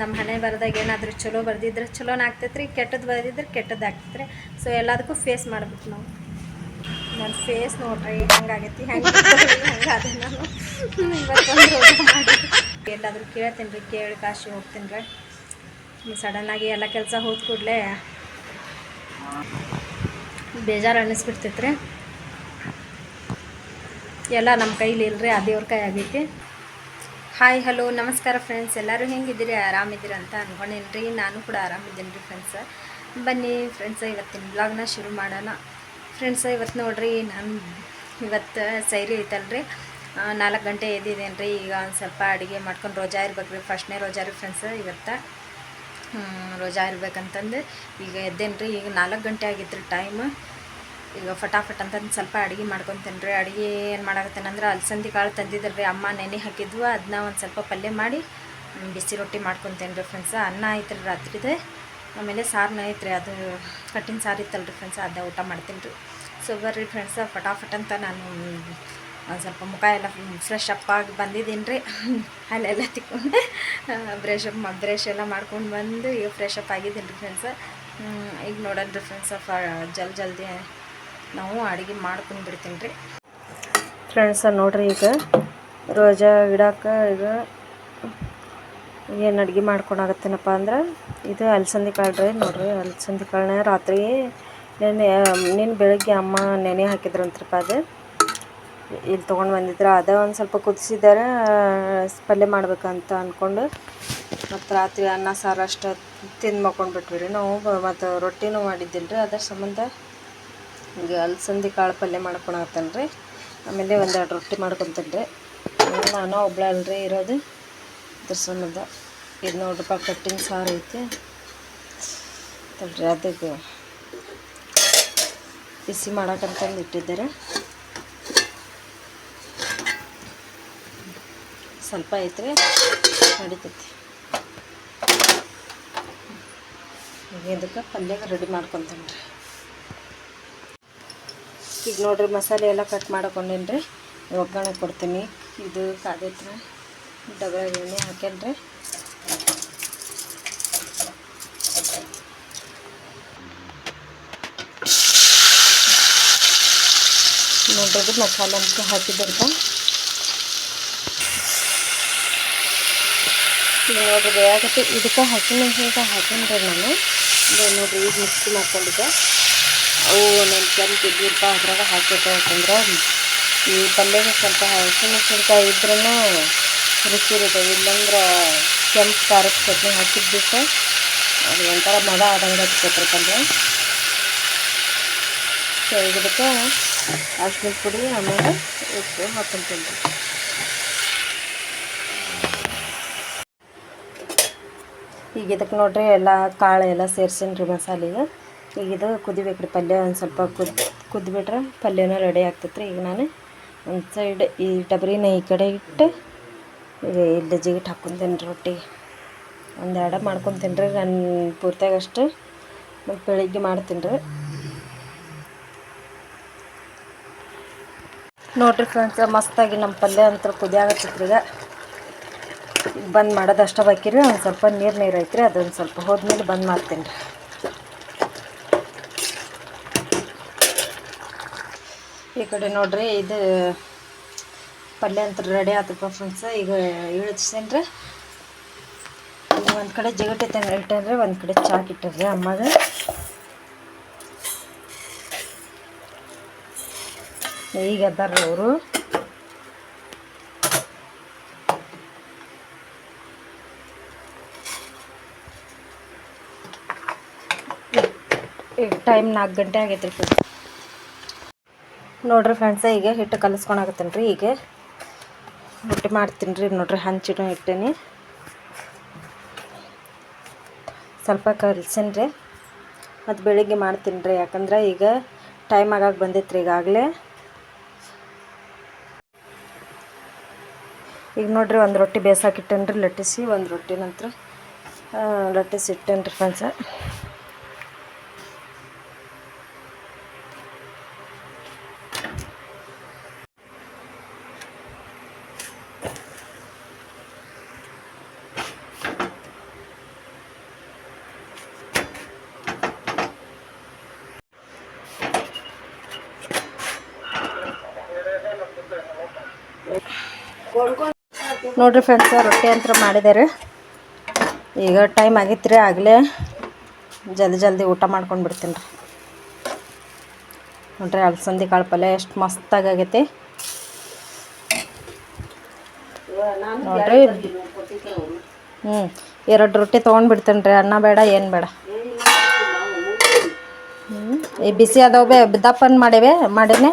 ನಮ್ಮ ಹಣೆ ಬರೆದಾಗ ಏನಾದರೂ ಚಲೋ ಬರ್ದಿದ್ರೆ ಚಲೋನ ಆಗ್ತೈತೆ ರೀ ಕೆಟ್ಟದ್ದು ಬರ್ದಿದ್ರೆ ಕೆಟ್ಟದ್ದು ಆಗ್ತೈತೆ ರೀ ಸೊ ಎಲ್ಲದಕ್ಕೂ ಫೇಸ್ ಮಾಡ್ಬೇಕು ನಾವು. ನನ್ನ ಫೇಸ್ ನೋಡ್ರಿ ಹೆಂಗಾಗೈತಿ ಹೆಂಗೆ ನಾನು. ಎಲ್ಲಾದರೂ ಕೇಳ್ತೀನಿ ರೀ, ಕೇಳಿ ಕಾಶಿ ಹೋಗ್ತೀನಿ ರೀ. ಸಡನ್ನಾಗಿ ಎಲ್ಲ ಕೆಲಸ ಹೋದ ಕೂಡಲೇ ಬೇಜಾರು ಅನ್ನಿಸ್ಬಿಡ್ತೈತೆ ರೀ ಎಲ್ಲ ನಮ್ಮ ಕೈಲಿ ಇಲ್ರಿ, ಆ ದೇವ್ರ ಕೈ ಆಗೈತಿ. ಹಾಯ್ ಹಲೋ ನಮಸ್ಕಾರ ಫ್ರೆಂಡ್ಸ್ ಎಲ್ಲರೂ ಹೆಂಗಿದ್ದೀರಿ? ಆರಾಮಿದ್ದೀರಿ ಅಂತ ಅನ್ಕೊಂಡೇನಿ ರೀ ನಾನು ಕೂಡ ಆರಾಮಿದ್ದೀನಿ ರೀ ಫ್ರೆಂಡ್ಸ್ ಬನ್ನಿ ಫ್ರೆಂಡ್ಸ್ ಇವತ್ತಿನ ಬ್ಲಾಗ್ನ ಶುರು ಮಾಡೋಣ. ಫ್ರೆಂಡ್ಸ್ ಇವತ್ತು ನೋಡ್ರಿ, ನಾನು ಇವತ್ತು ಸೈರಿ ಐತಲ್ರಿ. ನಾಲ್ಕು ಗಂಟೆ ಎದ್ದಿದ್ದೇನೆ ರೀ ಈಗ ಒಂದು ಸ್ವಲ್ಪ ಅಡುಗೆ ಮಾಡ್ಕೊಂಡು ರೋಜಾ ಇರ್ಬೇಕು ರೀ ಫಸ್ಟ್ನೇ ರೋಜಾ ರೀ ಫ್ರೆಂಡ್ಸ್ ಇವತ್ತು. ರೋಜಾ ಇರ್ಬೇಕಂತಂದು ಈಗ ಎದ್ದೇನು ರೀ ಈಗ ನಾಲ್ಕು ಗಂಟೆ ಆಗಿತ್ತು ರೀ ಟೈಮ್ ಈಗ ಫಟಾಫಟ್ ಅಂತಂದು ಸ್ವಲ್ಪ ಅಡುಗೆ ಮಾಡ್ಕೊತೇನೆ ರೀ ಅಡುಗೆ ಏನು ಮಾಡಾಕತ್ತೇನೆ ಅಂದ್ರೆ ಅಲಸಂದಿ ಕಾಳು ತಂದಿದ್ರು ರೀ ಅಮ್ಮ ನೆನೆ ಹಾಕಿದ್ವು ಅದನ್ನ ಒಂದು ಸ್ವಲ್ಪ ಪಲ್ಯ ಮಾಡಿ ಬಿಸಿ ರೊಟ್ಟಿ ಮಾಡ್ಕೊತೇನೆ ರೀ ಫ್ರೆಂಡ್ಸ್ ಅನ್ನ ಐತ್ರಿ ರಾತ್ರಿದೆ. ಆಮೇಲೆ ಸಾರನ್ನ ಐತ್ರಿ ಅದು ಕಟ್ಟಿನ ಸಾರು ಇತ್ತಲ್ಲ ರೀ ಫ್ರೆಂಡ್ಸ್ ಅದೇ ಊಟ ಮಾಡ್ತೀನಿ ರೀ ಸೊ ಬರ್ರಿ ಫ್ರೆಂಡ್ಸ್ ಫಟಾಫಟ್ ಅಂತ ನಾನು ಒಂದು ಸ್ವಲ್ಪ ಮುಖ ಎಲ್ಲ ಫ್ರೆಶ್ ಅಪ್ ಆಗಿ ಬಂದಿದ್ದೀನಿ ರೀ ಅಲ್ಲೆಲ್ಲ ತಿಕ್ಕೊಂಡೆ. ಬ್ರಷ್ ಅಪ್ ಬ್ರಷ್ ಎಲ್ಲ ಮಾಡ್ಕೊಂಡು ಬಂದು ಈಗ ಫ್ರೆಶ್ ಅಪ್ ಆಗಿದ್ದೀನಿ ರೀ ಫ್ರೆಂಡ್ಸ್ ಈಗ ನೋಡೋಣ ರೀ ಫ್ರೆಂಡ್ಸ್ ಜಲ್ ಜಲ್ದಿ ನಾವು ಅಡುಗೆ ಮಾಡ್ಕೊಂಡು ಬಿಡ್ತೀನಿ ರೀ ಫ್ರೆಂಡ್ಸ, ನೋಡ್ರಿ ಈಗ ರೋಜಾ ಇಡಕ್ಕೆ ಈಗ ಏನು ಅಡುಗೆ ಮಾಡ್ಕೊಂಡಾಗತ್ತೇನಪ್ಪ ಅಂದ್ರೆ ಇದು ಅಲಸಂದಿ ಕಾಳು ರೀ ನೋಡ್ರಿ, ಅಲಸಂದಿ ಕಾಳನ್ನ ರಾತ್ರಿ ನೆನೆ ನಿನ್ನ ಬೆಳಗ್ಗೆ ಅಮ್ಮ ನೆನೆ ಹಾಕಿದ್ರಂತ್ರಪ್ಪ ಅದು. ಇಲ್ಲಿ ತೊಗೊಂಡು ಬಂದಿದ್ರು, ಅದ ಒಂದು ಸ್ವಲ್ಪ ಕುದಿಸಿದಾರೆ, ಪಲ್ಯ ಮಾಡ್ಬೇಕಂತ ಅಂದ್ಕೊಂಡು ಮತ್ತು ರಾತ್ರಿ ಅನ್ನ ಸಾರು ಅಷ್ಟು ತಿಂದು ಮಕ್ಕೊಂಡ್ಬಿಟ್ವಿ ರೀ. ನಾವು ಮತ್ತು ರೊಟ್ಟಿನೂ ಮಾಡಿದ್ದಿಲ್ಲ ರೀ ಅದರ ಸಂಬಂಧ ಈಗ ಅಲಸಂದಿ ಕಾಳು ಪಲ್ಯ ಮಾಡ್ಕೊಳತ್ತೇನೆ ರೀ ಆಮೇಲೆ ಒಂದೆರಡು ರೊಟ್ಟಿ ಮಾಡ್ಕೊತೀನಿ ರೀ ನಾನು ಒಬ್ಳ ಅಲ್ರಿ ಇರೋದು. ಅದ್ರ ಸಂಬಂಧ ಇದು ನೋಡ್ರಪ್ಪ ಕಟ್ಟಿನ ಸಾರು ಐತಿ. ತಡ್ರಿ, ಅದಕ್ಕೆ ಬಿಸಿ ಮಾಡಕ್ಕಂತಂದು ಇಟ್ಟಿದ್ದಾರೆ. ಸ್ವಲ್ಪ ಐತ್ರಿ, ನಡಿತೈತಿ. ಇದಕ್ಕೆ ಪಲ್ಯ ರೆಡಿ ಮಾಡ್ಕೊತೀನಿ ರೀ ಈಗ ನೋಡ್ರಿ ಮಸಾಲೆ ಎಲ್ಲ ಕಟ್ ಮಾಡ್ಕೊಂಡೇನಿ ರೀ ಒಗ್ಗರಣೆ ಕೊಡ್ತೀನಿ. ಇದು ಕಾದೈತ್ರ ಡಬಲ್ ಎಣ್ಣೆ ಹಾಕೇನ್ರಿ. ನೋಡ್ರಿ ಮಸಾಲೆ ಅಂತ ಹಾಕಿದ್ದಂತ ಈಗ ನೋಡ್ರಿ ಬೇಯಾಗತ್ತೆ ಇದಕ್ಕೆ ಹಸಿಮೆಣಸಿನ್ಕಾಯಿ ಹಾಕೇನ್ರಿ ನಾನು. ನೋಡ್ರಿ ಈಗ ಮಿಕ್ಸಿ ಮಾಡ್ಕೊಂಡಿದ್ದೆ. ಅವು ಒಂದೊಂದು ಕೆಂಪು ಇದ್ದಿರಪ್ಪ ಅದ್ರಾಗ ಹಾಕಿಟ್ಟಂದ್ರೆ ಈ ಪಲ್ಯಗೆ ಸ್ವಲ್ಪ ಹಸಿಮೆಣಸಿನ್ಕಾಯಿ ಇದ್ರೂ ರುಚಿ ಇರುತ್ತೆ. ಇಲ್ಲಂದ್ರೆ ಕೆಂಪು ಖಾರದ ಚಟ್ನಿ ಹಾಕಿದ್ದಕ್ಕೆ ಅದು ಒಂಥರ ಮದ ಆದಂಗೆ ಹಚ್ಕೊತಾರೆ ಪಲ್ಯ ಸೊ ಇದಕ್ಕೆ ಅರ್ಶಿನ ಪುಡಿ, ಆಮೇಲೆ ಉಪ್ಪು ಹಾಕೊಂತೀನಿ ಈಗ ಇದಕ್ಕೆ ನೋಡ್ರಿ, ಎಲ್ಲ ಕಾಳು ಎಲ್ಲ ಸೇರ್ಸೀನಿ ರೀ ಮಸಾಲೆಗೆ. ಈಗ ಇದು ಕುದಿಬೇಕು ರೀ ಪಲ್ಯ ಒಂದು ಸ್ವಲ್ಪ ಕುದ್, ಕುದ್ಬಿಟ್ರೆ ಪಲ್ಯನೂ ರೆಡಿ ಆಗ್ತೈತೆ ರೀ ಈಗ ನಾನು ಒಂದು ಸೈಡ್ ಈ ಡಬರಿನ ಈ ಕಡೆ ಇಟ್ಟು ಈಗ ಇಲ್ಲಿ ಜಿಗಿಟ್ ಹಾಕ್ಕೊಂತೀನಿ ರೊಟ್ಟಿ. ಒಂದು ಎರಡು ಮಾಡ್ಕೊತೀನಿ ರೀ ನಾನು ಪೂರ್ತಿಯಾಗಷ್ಟು ಮತ್ತು ಬೆಳಿಗ್ಗೆ ಮಾಡ್ತೀನಿ ರೀ ನೋಡ್ರಿ ಫ್ರೆಂಡ್ಸ್, ಮಸ್ತಾಗಿ ನಮ್ಮ ಪಲ್ಯ ಅಂತ ಕುದಿಯಾಗತ್ತೈತ್ರಿ ಈಗ. ಬಂದ್ ಮಾಡೋದು ಅಷ್ಟೇ ಬಾಕಿ ರೀ. ಒಂದು ಸ್ವಲ್ಪ ನೀರು ನೀರು ಐತ್ರಿ. ಅದೊಂದು ಸ್ವಲ್ಪ ಹೋದ್ಮೇಲೆ ಬಂದ್ ಮಾಡ್ತೀನಿ ರೀ ಈ ಕಡೆ ನೋಡ್ರಿ ಇದು ಪಲ್ಯ ಅಂತ ರೆಡಿ ಆತಪ್ಪ ಫ್ರೆಂಡ್ಸ್ ಈಗ ಇಳಿಸ್ತೀನಿ ಒಂದು ಕಡೆ ಜಗಟ್ ಇಟ್ಟೇನೆ ಇಟ್ಟೇನ್ರಿ, ಒಂದು ಕಡೆ ಚಾಕ್ ಇಟ್ಟೇನ್ರಿ ಅಮ್ಮಗ. ಈಗ ಅದಾರ್ರಿ ಅವರು. ಈಗ ಟೈಮ್ ನಾಲ್ಕು ಗಂಟೆ ಆಗೈತೆ ರೀ ನೋಡ್ರಿ ಫ್ರೆಂಡ್ಸ ಈಗ ಹಿಟ್ಟು ಕಲಿಸ್ಕೊಳಕತ್ತೀನಿ ರೀ ಈಗ ರೊಟ್ಟಿ ಮಾಡ್ತೀನಿ ರೀ, ನೋಡ್ರಿ ಹಂಚಿನೂ ಇಟ್ಟೇನಿ ಸ್ವಲ್ಪ ಕಲ್ಸೀನಿ ರೀ. ಮತ್ತು ಬೆಳಿಗ್ಗೆ ಮಾಡ್ತೀನಿ ರೀ, ಯಾಕಂದ್ರೆ ಈಗ ಟೈಮ್ ಆಗಾಗ ಬಂದಿತ್ತು ರೀ ಈಗಾಗಲೇ. ಈಗ ನೋಡ್ರಿ ಒಂದು ರೊಟ್ಟಿ ಬೇಸಾಕಿಟ್ಟೇನಿ ರೀ ಲಟ್ಟಿಸಿ, ಒಂದು ರೊಟ್ಟಿ ನಂತರ ಲಟ್ಟಿಸಿ ಇಟ್ಟೇನಿ ರೀ ಫ್ರೆಂಡ್ಸ ನೋಡ್ರಿ ಫ್ರೆಂಡ್ಸ್ ರೊಟ್ಟಿ ಅಂತ ಮಾಡಿದ್ದಾರೆ ಈಗ ಟೈಮ್ ಆಗಿತ್ತು ಆಗಲೇ ಜಲ್ದಿ ಜಲ್ದಿ ಊಟ ಮಾಡ್ಕೊಂಡು ಬಿಡ್ತೀನಿ ರೀ ನೋಡ್ರಿ ಅಲಸಂದಿ ಕಾಳು ಪಲ್ಯ ಎಷ್ಟು ಮಸ್ತಾಗಿ ಆಗೈತಿ. ನೋಡ್ರಿ. ಹ್ಞೂ ಎರಡು ರೊಟ್ಟಿ ತೊಗೊಂಡ್ಬಿಡ್ತೀನಿ ರೀ ಅನ್ನ ಬೇಡ, ಏನು ಬೇಡ. ಈ ಬಿಸಿ ಅದಾವೆ ದಪ್ಪನ್ ಮಾಡೇವೆ ಮಾಡೇನೆ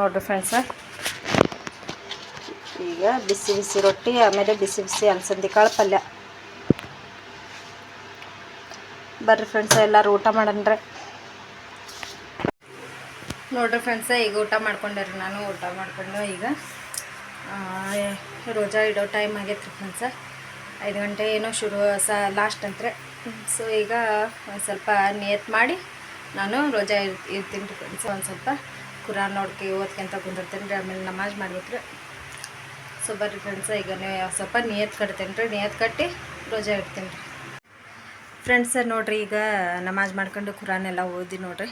ನೋಡ್ರಿ ಫ್ರೆಂಡ್ಸ ಈಗ ಬಿಸಿ ಬಿಸಿ ರೊಟ್ಟಿ ಆಮೇಲೆ ಬಿಸಿ ಬಿಸಿ ಅಲಸಂದಿ ಕಾಳು ಪಲ್ಯ. ಬರ್ರಿ ಫ್ರೆಂಡ್ಸ ಎಲ್ಲರೂ ಊಟ ಮಾಡನ್ರಿ. ನೋಡ್ರಿ ಫ್ರೆಂಡ್ಸ ಈಗ ಊಟ ಮಾಡ್ಕೊಂಡೆ ನಾನು ಊಟ ಮಾಡಿಕೊಂಡು ಈಗ ರೋಜಾ ಇಡೋ ಟೈಮ್ ಆಗೈತೆ ರೀ ಫ್ರೆಂಡ್ಸ ಐದು ಗಂಟೆ ಏನೋ ಶುರು ಸ ಲಾಸ್ಟ್ ಅಂತ್ರೆ. ಸೊ ಈಗ ಒಂದು ಸ್ವಲ್ಪ ನಿಯತ್ ಮಾಡಿ ನಾನು ರೋಜಾ ಇರ್ ಇರ್ತೀನಿ ರೀ ಫ್ರೆಂಡ್ಸ್ ಒಂದು ಸ್ವಲ್ಪ. ಕುರಾನ್ ನೋಡ್ಕೆ ಓದ್ಕೊಂತ ಕುಂದಿರ್ತೇನೆ ರೀ, ಆಮೇಲೆ ನಮಾಜ್ ಮಾಡ್ಬೇಕು ಸೊ ಬರ್ರಿ ಫ್ರೆಂಡ್ಸ ಈಗ ನೀವು ಸ್ವಲ್ಪ ನಿಯತ್ ಕಟ್ತೇನೆ ರೀ, ನಿಯತ್ ಕಟ್ಟಿ ರೋಜಾ ಇಡ್ತೇನೆ ರೀ. ಫ್ರೆಂಡ್ಸ ನೋಡ್ರಿ, ಈಗ ನಮಾಜ್ ಮಾಡ್ಕೊಂಡು ಕುರಾನ್ ಎಲ್ಲ ಓದಿ ನೋಡ್ರಿ,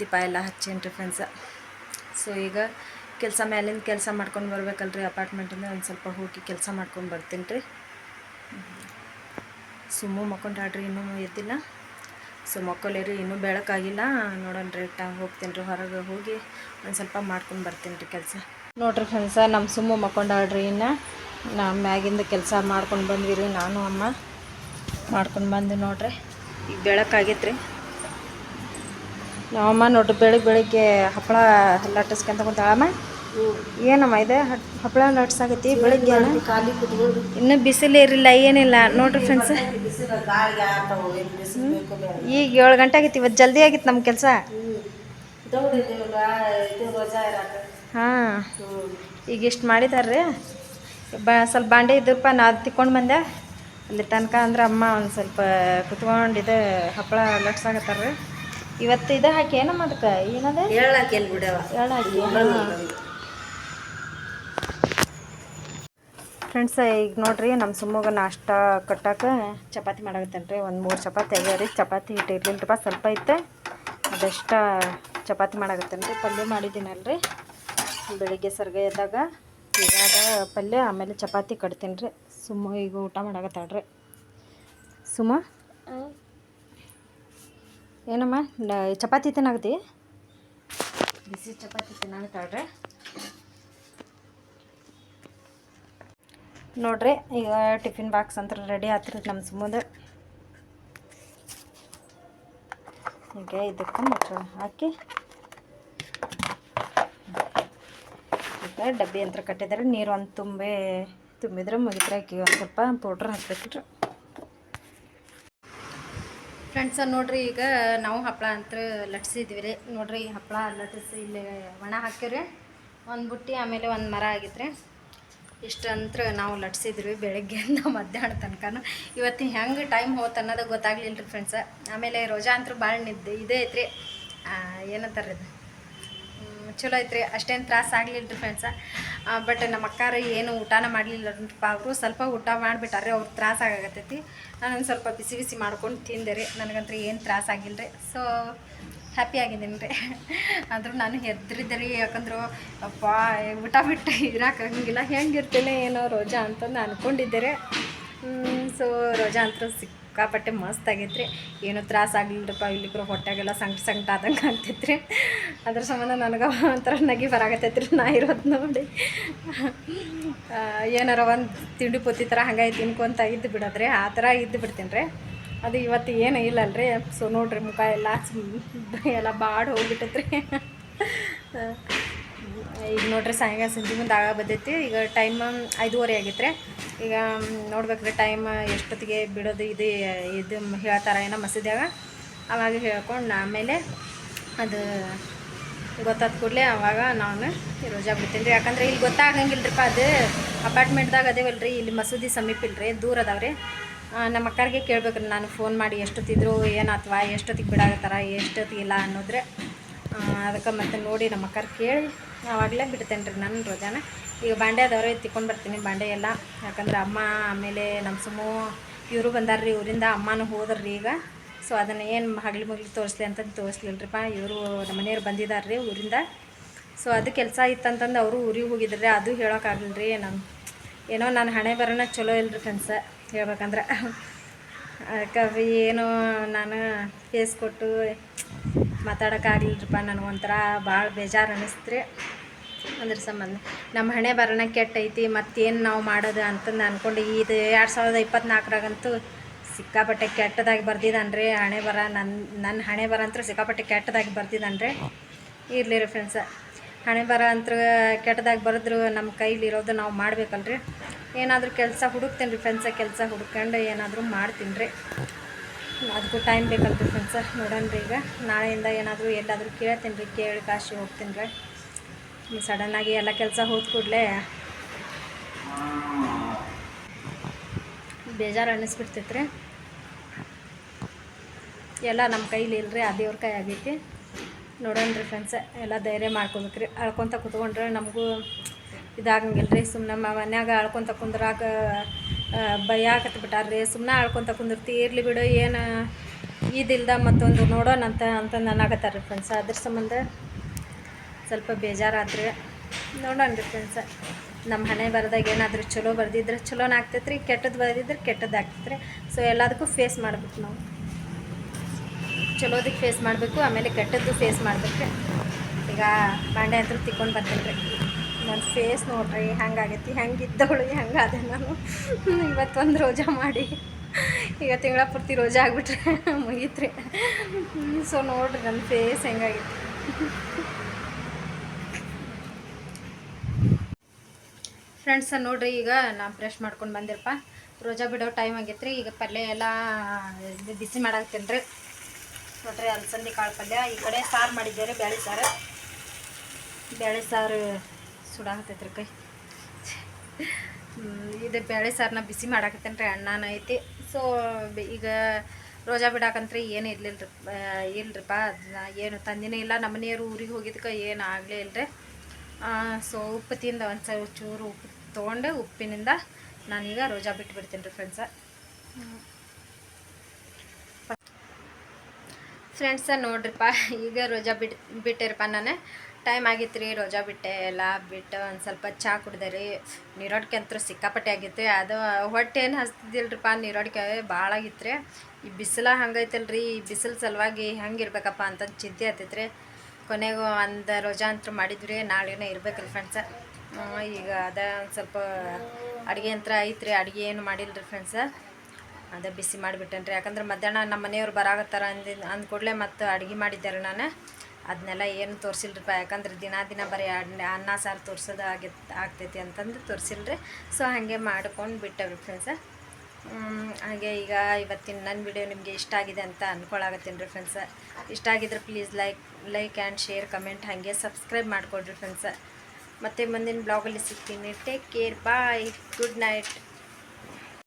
ದೀಪ ಎಲ್ಲ ಹಚ್ಚೀನಿ ರೀ ಫ್ರೆಂಡ್ಸ ಸೊ ಈಗ ಕೆಲಸ ಮೇಲಿಂದ ಕೆಲಸ ಮಾಡ್ಕೊಂಡು ಬರ್ಬೇಕಲ್ರಿ ಅಪಾರ್ಟ್ಮೆಂಟಿಂದ ಒಂದು ಸ್ವಲ್ಪ ಹೋಗಿ ಕೆಲಸ ಮಾಡ್ಕೊಂಡು ಬರ್ತೀನಿ ರೀ. ಸುಮ್ಮು ಮಕ್ಕೊಂಡಾಡ್ರಿ ಇನ್ನೂ ಎದ್ದಿಲ್ಲ. ಸೊ ಮಕ್ಕಳೇರಿ, ಇನ್ನೂ ಬೆಳಕಾಗಿಲ್ಲ. ನೋಡೋಣ ರೀ ಹೋಗ್ತೀನಿ ರೀ, ಹೊರಗೆ ಹೋಗಿ ಒಂದು ಸ್ವಲ್ಪ ಮಾಡ್ಕೊಂಡು ಬರ್ತೀನಿ ರೀ ಕೆಲಸ. ನೋಡ್ರಿ ಫ್ರೆಂಡ್ಸ ನಮ್ಮ ಸುಮ್ಮ ಮಕ್ಕೊಂಡಾಳ್ರಿ ಇನ್ನು. ನಾ ಮ್ಯಾಗಿಂದ ಕೆಲಸ ಮಾಡ್ಕೊಂಡು ಬಂದ್ವಿ ರೀ ನಾನು, ಅಮ್ಮ. ಮಾಡ್ಕೊಂಡು ಬಂದು ನೋಡ್ರಿ. ಈಗ ಬೆಳಕಾಗೈತೆ ರೀ. ನಮ್ಮಮ್ಮ ನೋಡ್ರಿ ಬೆಳಿಗ್ಗೆ ಬೆಳಿಗ್ಗೆ ಹಪ್ಪಳ ಲಟ್ಟಿಸ್ಕೊಂತ ಕುಂತಾಳಮ್ಮ. ಏನಮ್ಮ ಇದೆ? ಹಪ್ಪಳ ಲಟ್ಸಾಗತಿ ಬೆಳಿಗ್ಗೆ ಇನ್ನೂ ಬಿಸಿಲು ಇರಲಿಲ್ಲ ಏನಿಲ್ಲ. ನೋಡ್ರಿ ಫ್ರೆಂಡ್ಸ್ ಈಗ ಏಳು ಗಂಟೆ ಆಗಿತ್ತು ಇವತ್ತು ಜಲ್ದಿ ಆಗಿತ್ತು ನಮ್ಮ ಕೆಲಸ. ಹಾಂ. ಈಗ ಇಷ್ಟು ಮಾಡಿದಾರ್ರಿ. ಬ ಸ್ವಲ್ಪ ಬಾಂಡೆ ಇದ್ದಪ್ಪ ನಾ ಅದು ತಿಕ್ಕೊಂಡು ಬಂದೆ. ಅಲ್ಲಿ ತನಕ ಅಂದ್ರೆ ಅಮ್ಮ ಒಂದು ಸ್ವಲ್ಪ ಕುತ್ಕೊಂಡಿದೆ ಹಪ್ಪಳ ಲಟ್ಸಾಕತ್ತಾರ್ರಿ ಇವತ್ತು ಇದು ಹಾಕಿ ಏನಮ್ಮ ಅದಕ್ಕೆ ಏನದ? ಹೇಳಕ್ಕೆ ಎಲ್ಲಿ ಬಿಡವ ಎಳ್ಳು ಹಾಕಿ ಫ್ರೆಂಡ್ಸ್ ಈಗ ನೋಡ್ರಿ ನಮ್ಮ ಸುಮ್ಮಗ ನಾಷ್ಟ ಕಟ್ಟಕ್ಕೆ ಚಪಾತಿ ಮಾಡಾಕತ್ತೇನೆ ರೀ ಒಂದು ಮೂರು ಚಪಾತಿ ಆಗ್ಯಾವ ರೀ. ಚಪಾತಿ ಹಿಟ್ಟು ಇರ್ಲಿಲ್ಲಪ್ಪ ಸ್ವಲ್ಪ ಐತೆ. ಅದಷ್ಟ ಚಪಾತಿ ಮಾಡಾಕತ್ತೇನೆ ರೀ ಪಲ್ಯ ಮಾಡಿದ್ದೀನಲ್ರಿ. ಬೆಳಿಗ್ಗೆ ಸರ್ಗೆ ಎದ್ದಾಗ ಈಗ ಪಲ್ಯ, ಆಮೇಲೆ ಚಪಾತಿ ಕಟ್ತೀನಿ ರೀ ಸುಮ್ಮ ಈಗ ಊಟ ಮಾಡಾಕತ್ತಾಳ್ರಿ. ಸುಮ್ಮ ಏನಮ್ಮ ಚಪಾತಿ ತಿನ್ನಾಗತ್ತಿ ಬಿಸಿ ಚಪಾತಿ ತಿನ್ನಾಗತ್ತಾಳ್ರಿ ನೋಡ್ರಿ, ಈಗ ಟಿಫಿನ್ ಬಾಕ್ಸ್ ಅಂತ ರೆಡಿ ಆತ್ರಿ ನಮ್ಮ ಸುಮ್ಮದ. ಈಗ ಇದಕ್ಕೆ ಮುಚ್ಚ ಹಾಕಿ. ಈಗ ಡಬ್ಬಿ ಅಂತ ಕಟ್ಟಿದ್ದಾರೆ ನೀರು ಒಂದು ತುಂಬೆ, ತುಂಬಿದ್ರೆ ಮುಗಿದ್ರೆ ಹಾಕಿ ಒಂದು ಸ್ವಲ್ಪ ಪೌಡ್ರ್ ಹಾಕ್ಬೇಕ್ರಿ ಫ್ರೆಂಡ್ಸ ನೋಡ್ರಿ, ಈಗ ನಾವು ಹಪ್ಪಳ ಅಂತ ಲಟ್ಸಿದ್ವಿ ರೀ. ನೋಡ್ರಿ ಹಪ್ಪಳ ಲಟ್ಟಿಸಿ ಇಲ್ಲಿ ಒಣ ಹಾಕಿವ್ರಿ ಒಂದು ಬುಟ್ಟಿ ಆಮೇಲೆ ಒಂದು ಮರ ಆಗಿತ್ತು ರೀ ಇಷ್ಟಂತ್ರ ನಾವು ಲಟ್ಸಿದ್ವಿ ಬೆಳಗ್ಗೆಯಿಂದ ಮಧ್ಯಾಹ್ನ ತನಕನೂ. ಇವತ್ತು ಹೆಂಗೆ ಟೈಮ್ ಹೋತ್ ಅನ್ನೋದು ಗೊತ್ತಾಗ್ಲಿಲ್ಲ ರೀ ಫ್ರೆಂಡ್ಸ ಆಮೇಲೆ ರೋಜಾ ಅಂತೂ ಭಾಳ ನಿದ್ದೆ ಇದೇ ಐತ್ರಿ. ಏನಂತಾರೆ ಇದು? ಚಲೋ ಐತ್ರಿ. ಅಷ್ಟೇನು ತ್ರಾಸ ಆಗಲಿಲ್ಲ ರೀ ಫ್ರೆಂಡ್ಸ ಬಟ್ ನಮ್ಮ ಅಕ್ಕಾರ ಏನು ಊಟನ ಮಾಡಲಿಲ್ಲ ಅವರು ಸ್ವಲ್ಪ ಊಟ ಮಾಡಿಬಿಟ್ಟಾರೆ ಅವ್ರು ತ್ರಾಸ ಆಗತ್ತೈತಿ ನಾನೊಂದು ಸ್ವಲ್ಪ ಬಿಸಿ ಬಿಸಿ ಮಾಡ್ಕೊಂಡು ತಿಂದೆ ರೀ. ನನಗಂತೂ ಏನು ತ್ರಾಸ ಆಗಿಲ್ಲ ರೀ ಸೊ ಹ್ಯಾಪಿ ಆಗಿದ್ದೀನಿ. ರೀ ಆದರೂ ನಾನು ಹೆದ್ರಿದ್ದೆ ರೀ, ಯಾಕಂದ್ರೆ ಅಪ್ಪ, ಊಟ ಬಿಟ್ಟು ಇರೋಕ್ಕಾಗಂಗಿಲ್ಲ ಹೆಂಗಿರ್ತೇನೆ ಏನೋ ರೋಜಾ ಅಂತಂದು ಅಂದ್ಕೊಂಡಿದ್ದೆ ಸೊ ರೋಜಾ ಅಂತೂ ಸಿಕ್ಕಾಪಟ್ಟೆ ಮಸ್ತ್ ಆಗೈತೆ ರೀ. ಏನೂ ತ್ರಾಸ ಆಗಲಿಲ್ಲಪ್ಪ ಇಲ್ಲಿಗೂ ಹೊಟ್ಟೆಗೆಲ್ಲ ಸಂಕಟ ಸಂಕಟ ಆದಂಗೆ ರೀ. ಅದ್ರ ಸಂಬಂಧ ನನಗೆ ಒಂಥರ ನಗಿ ಬರಾಗತ್ತೈತೆ ರೀ, ನಾ ಇರೋದು ನೋಡಿ. ಏನಾರ ಒಂದು ತಿಂಡಿ ಪೊತ್ತಿ ಥರ ಹಂಗಾಗಿ ತಿನ್ಕೊಂತ ಇದ್ದು ಬಿಡೋದ್ರಿ ಆ ಥರ ಇದ್ದು ಬಿಡ್ತೀನಿ ರೀ. ಅದು ಇವತ್ತು ಏನು ಇಲ್ಲಲ್ರಿ. ಸೊ ನೋಡ್ರಿ ಮುಖ ಎಲ್ಲ ಎಲ್ಲ ಬಾಡ್ ಹೋಗ್ಬಿಟ್ಟತ್ರಿ. ಈಗ ನೋಡ್ರಿ ಸಾಯಂಕಾಲ ಸಂಜೆ ಮುಂದೆ ಆಗ ಬಂದೈತಿ ಈಗ ಟೈಮ್ ಐದೂವರೆ ಆಗೈತೆ ರೀ ಈಗ ನೋಡ್ಬೇಕ್ರಿ ಟೈಮ್ ಎಷ್ಟೊತ್ತಿಗೆ ಬಿಡೋದು, ಇದು ಇದು ಹೇಳ್ತಾರ ಏನೋ ಮಸೀದಿಯಾಗ. ಅವಾಗ ಹೇಳ್ಕೊಂಡು ಆಮೇಲೆ ಅದು ಗೊತ್ತಾದ ಕೂಡಲೇ ಅವಾಗ ನಾನು ರೋಜಾ ಬಿಡ್ತೀನಿ ರೀ ಯಾಕಂದ್ರೆ ಇಲ್ಲಿ ಗೊತ್ತಾಗಂಗಿಲ್ಲ ರೀಪ್ಪ ಅದು. ಅಪಾರ್ಟ್ಮೆಂಟ್ದಾಗ ಅದೇವಲ್ಲ ರೀ ಇಲ್ಲಿ ಮಸೂದಿ ಸಮೀಪ ಇಲ್ಲ ರೀ ದೂರ ಅದಾವೆ ರೀ ನಮ್ಮ ಅಕ್ಕರಿಗೆ ಕೇಳಬೇಕು ನಾನು ಫೋನ್ ಮಾಡಿ ಎಷ್ಟೊತ್ತಿದ್ರು, ಏನಾತ್ವಾ, ಎಷ್ಟೊತ್ತಿಗೆ ಬಿಡಾಕತ್ತಾರ ಎಷ್ಟೊತ್ತಿಗಿಲ್ಲ ಅನ್ನೋದ್ರೆ ಅದಕ್ಕೆ ಮತ್ತೆ ನೋಡಿ ನಮ್ಮ ಕೇಳಿ ಆವಾಗಲೇ ಬಿಡ್ತೇನೆ ರೀ ನಾನು ರೋಜಾನ. ಈಗ ಬಾಂಡೆ ಅದವ್ರೆ, ತಿಕ್ಕೊಂಡು ಬರ್ತೀನಿ ಬಾಂಡೆ ಎಲ್ಲ. ಯಾಕಂದ್ರೆ ಅಮ್ಮ ಆಮೇಲೆ ನಮ್ಮ ಸುಮ್ಮು ಇವರು ಬಂದಾರ್ರಿ, ಊರಿಂದ ಅಮ್ಮನೂ ಹೋದ್ರಿ ಈಗ. ಸೊ ಅದನ್ನು ಏನು ಹಗಲು ಮಗ್ಲಿ ತೋರಿಸ್ಲಿ ಅಂತ ತೋರಿಸ್ಲಿಲ್ರಿಪ್ಪ, ಇವರು ನಮ್ಮ ಮನೆಯವ್ರು ಬಂದಿದ್ದಾರೆ ರೀ ಊರಿಂದ. ಸೊ ಅದು ಕೆಲಸ ಇತ್ತಂತಂದು ಅವರು ಊರಿಗೆ ಹೋಗಿದ್ರಿ, ಅದು ಹೇಳೋಕ್ಕಾಗಲಿಲ್ಲ ರೀ ನಾನು ಏನೋ ನಾನು ಹಣೆ ಬರೋಣ ಚಲೋ ಇಲ್ರಿ ಫ್ರೆಂಡ್ಸ ಹೇಳ್ಬೇಕಂದ್ರೆ, ಕವಿ ಏನು ನಾನು ಫೇಸ್ ಕೊಟ್ಟು ಮಾತಾಡೋಕ್ಕಾಗಲಿಲ್ಲರಿಪ್ಪ ನನಗೊಂಥರ ಭಾಳ ಬೇಜಾರು ಅನ್ನಿಸ್ತ್ರಿ ಅಂದ್ರೆ ಸಂಬಂಧ ನಮ್ಮ ಹಣೆ ಬರೋಣ ಕೆಟ್ಟೈತಿ, ಮತ್ತೇನು ನಾವು ಮಾಡೋದು ಅಂತಂದು ಅಂದ್ಕೊಂಡು ಇದು ಎರಡು ಸಾವಿರದ ಇಪ್ಪತ್ತ್ನಾಲ್ಕರಾಗಂತೂ ಸಿಕ್ಕಾಪಟ್ಟೆ ಕೆಟ್ಟದಾಗಿ ಬರ್ದಿದ್ದಾನ್ರಿ ಹಣೆ ಬರ ನನ್ನ ನನ್ನ ಹಣೆ ಬರ ಅಂತೂ ಸಿಕ್ಕಾಪಟ್ಟೆ ಕೆಟ್ಟದಾಗಿ ಬರ್ದಿದ್ದಾನ್ರಿ ಇರಲಿ ರೀ ಫ್ರೆಂಡ್ಸ ಹಣೆ ಬರ ಅಂತೂ ಕೆಟ್ಟದಾಗ ಬರೆದ್ರು ನಮ್ಮ ಕೈಲಿರೋದು ನಾವು ಮಾಡ್ಬೇಕಲ್ರಿ? ಏನಾದರೂ ಕೆಲಸ ಹುಡುಕ್ತೀನಿ ರೀ ಫ್ರೆಂಡ್ಸ ಕೆಲಸ ಹುಡ್ಕೊಂಡು ಏನಾದರೂ ಮಾಡ್ತೀನಿ ರೀ ಅದಕ್ಕೂ ಟೈಮ್ ಬೇಕಲ್ರಿ ಫ್ರೆಂಡ್ಸ ನೋಡೋಣ ರೀ ಈಗ. ನಾಳೆಯಿಂದ ಏನಾದರೂ ಎಲ್ಲಾದರೂ ಕೇಳ್ತೀನಿ ರೀ ಕೇಳಿ ಕಾಶಿ ಹೋಗ್ತೀನಿ ರೀ ಸಡನ್ನಾಗಿ ಎಲ್ಲ ಕೆಲಸ ಹೋದ ಕೂಡಲೇ ಬೇಜಾರು ಅನ್ನಿಸ್ಬಿಡ್ತೈತೆ ರೀ ಎಲ್ಲ ನಮ್ಮ ಕೈಲಿ ಇಲ್ಲರಿ ಆ ದೇವ್ರ ಕೈ ಆಗೈತಿ. ನೋಡೋಣ ರೀ ಫ್ರೆಂಡ್ಸ ಎಲ್ಲ ಧೈರ್ಯ ಮಾಡ್ಕೊಬೇಕ್ರಿ. ಅಳ್ಕೊತ ಕುತ್ಕೊಂಡ್ರೆ ನಮಗೂ ಇದಾಗಂಗಿಲ್ಲ ರೀ ಸುಮ್ಮನೆ ಮನ್ಯಾಗ ಅಳ್ಕೊತ ಕುಂದ್ರಾಗ ಭಯ ಬಿಟ್ಟಾರ್ರಿ. ಸುಮ್ಮನೆ ಅಳ್ಕೊತ ಕುಂದಿರ್ತಿ, ಇರಲಿ ಬಿಡು, ಏನು ಇದಿಲ್ದ ಮತ್ತೊಂದು ನೋಡೋಣ ಅಂತ ಅಂತ ರೀ ಫ್ರೆಂಡ್ಸ ಅದ್ರ ಸಂಬಂಧ ಸ್ವಲ್ಪ ಬೇಜಾರಾದ್ರೆ ನೋಡೋಣ ರೀ ಫ್ರೆಂಡ್ಸ ನಮ್ಮ ಹಣೆ ಬರೆದಾಗ ಏನಾದರೂ ಚಲೋ ಬರ್ದಿದ್ರೆ ಚಲೋನ ಆಗ್ತೈತೆ ರೀ ಕೆಟ್ಟದ್ದು ಬರ್ದಿದ್ರೆ ಕೆಟ್ಟದ್ದು ಆಗ್ತೈತೆ ರೀ ಸೊ ಎಲ್ಲದಕ್ಕೂ ಫೇಸ್ ಮಾಡ್ಬೇಕು ನಾವು. ಚಲೋದಕ್ಕೆ ಫೇಸ್ ಮಾಡಬೇಕು, ಆಮೇಲೆ ಕೆಟ್ಟದ್ದು ಫೇಸ್ ಮಾಡಬೇಕು. ಈಗ ಬಾಂಡೆ ಅಂತ ತಿಕ್ಕೊಂಡು ಬರ್ತೀನಿ ರೀ ನನ್ನ ಫೇಸ್ ನೋಡ್ರಿ, ಹೆಂಗಾಗೈತಿ ಹೆಂಗೆ ಹೆಂಗಾದೆ ನಾನು. ಇವತ್ತೊಂದು ರೋಜಾ ಮಾಡಿ. ಈಗ ತಿಂಗಳ ಪೂರ್ತಿ ರೋಜಾ ಆಗಿಬಿಟ್ರೆ ಮುಗೀತ್ರಿ. ಸೊ ನೋಡ್ರಿ ನನ್ನ ಫೇಸ್ ಹೆಂಗಾಗೈತಿ. ಫ್ರೆಂಡ್ಸ ನೋಡ್ರಿ, ಈಗ ನಾನು ಬ್ರಷ್ ಮಾಡ್ಕೊಂಡು ಬಂದಿರಪ್ಪ. ರೋಜಾ ಬಿಡೋ ಟೈಮ್ ಆಗೈತ್ರಿ. ಈಗ ಪಲ್ಯ ಎಲ್ಲ ಬಿಸಿ ಮಾಡಾಕ್ತೀನಿ ರೀ ನೋಡ್ರಿ ಅಲಸಂದಿ ಕಾಳು ಪಲ್ಯ. ಈ ಕಡೆ ಸಾರು ಮಾಡಿದ್ದೆ ರೀ ಬೇಳೆ ಸಾರು. ಬೇಳೆ ಸಾರು ಸುಡಾಕತ್ತೈತ್ರಿ ಕೈ. ಇದು ಬೇಳೆ ಸಾರನ್ನ ಬಿಸಿ ಮಾಡಾಕತ್ತೇನೆ ರೀ ಅಣ್ಣನ ಐತಿ ಸೊ ಈಗ ರೋಜಾ ಬಿಡಾಕಂತ್ರಿ ಏನು ಇರ್ಲಿಲ್ಲ ರೀ ಇಲ್ರಿಪ್ಪ ಏನು ತಂದಿನೇ ಇಲ್ಲ. ನಮ್ಮ ಮನೆಯವರು ಊರಿಗೆ ಹೋಗಿದ್ದಕ್ಕೆ ಏನು ಆಗಲೇ ಇಲ್ಲರಿ ಸೊ ಉಪ್ಪು ತಿಂದ ಒಂದು ಚೂರು ಉಪ್ಪು ತೊಗೊಂಡು ಉಪ್ಪಿನಿಂದ ನಾನೀಗ ರೋಜಾ ಬಿಟ್ಟು ಬಿಡ್ತೀನಿ ರೀ ಫ್ರೆಂಡ್ಸ ಫ್ರೆಂಡ್ಸ ನೋಡ್ರಿಪ್ಪ, ಈಗ ರೋಜಾ ಬಿಟ್, ಬಿಟ್ಟಿರಪ್ಪ ನಾನು. ಟೈಮ್ ಆಗಿತ್ತು ರೀ ರೋಜಾ ಬಿಟ್ಟೆ, ಎಲ್ಲ ಬಿಟ್ಟು ಒಂದು ಸ್ವಲ್ಪ ಚಹಾ ಕುಡ್ದೆ ರೀ. ನೀರೋಡ್ಕೆ ಅಂತೂ ಸಿಕ್ಕಾಪಟ್ಟೆ ಆಗಿತ್ತು. ಅದು ಹೊಟ್ಟೆ ಏನು ಹಸ್ತಿದ್ದಿಲ್ರಿಪ್ಪ, ನೀರೋಡ್ಕೆ ಭಾಳ ಆಗಿತ್ತು ರೀ. ಈ ಬಿಸಿಲ ಹಂಗೈತಲ್ರಿ, ಈ ಬಿಸಿಲು ಸಲುವಾಗಿ ಹೆಂಗೆ ಇರ್ಬೇಕಪ್ಪ ಅಂತ ಚಿಂತೆ ಆಗ್ತೈತೆ ರೀ. ಕೊನೆಗೂ ಒಂದು ರೋಜಾ ಅಂತೂ ಮಾಡಿದ್ವಿ ನಾಳೆನೇ ಇರ್ಬೇಕಲ್ಲ ಫ್ರೆಂಡ್ಸ ಈಗ ಅದ ಒಂದು ಸ್ವಲ್ಪ ಅಡುಗೆ ಯಂತ್ರ ಐತ್ರಿ, ಅಡುಗೆ ಏನು ಮಾಡಿಲ್ಲ ರೀ ಫ್ರೆಂಡ್ಸ ಅದೇ ಬಿಸಿ ಮಾಡಿಬಿಟ್ಟೇನೆ ರೀ ಯಾಕಂದ್ರೆ ಮಧ್ಯಾಹ್ನ ನಮ್ಮ ಮನೆಯವ್ರು ಬರಾಗತ್ತಾರ ಅಂದಿದ್ದು ಅಂದ ಕೂಡಲೇ ಮತ್ತು ಅಡುಗೆ ಮಾಡಿದ್ದಾರೆ ನಾನು. ಅದನ್ನೆಲ್ಲ ಏನು ತೋರಿಸಿಲ್ರಿಪ್ಪ, ಯಾಕಂದ್ರೆ ದಿನ ದಿನ ಬರೀ ಅನ್ನ, ಸಾರು ತೋರಿಸೋದು ಆಗಿ ಆಗ್ತೈತಿ ಅಂತಂದು ತೋರಿಸಿಲ್ರಿ. ಸೊ ಹಾಗೆ ಮಾಡ್ಕೊಂಡು ಬಿಟ್ಟವ್ರಿ ಫ್ರೆಂಡ್ಸ ಹಾಗೆ ಈಗ ಇವತ್ತಿನ ನನ್ನ ವಿಡಿಯೋ ನಿಮಗೆ ಇಷ್ಟ ಆಗಿದೆ ಅಂತ ಅಂದ್ಕೊಳಾಗತ್ತೀನಿ ರೀ ಫ್ರೆಂಡ್ಸ ಇಷ್ಟ ಆಗಿದ್ರೆ please like like and share comment ಹಾಗೆ ಸಬ್ಸ್ಕ್ರೈಬ್ ಮಾಡಿಕೊಡ್ರಿ ಫ್ರೆಂಡ್ಸ ಮತ್ತು ಮುಂದಿನ ಬ್ಲಾಗಲ್ಲಿ ಸಿಗ್ತೀನಿ. Take care bye good night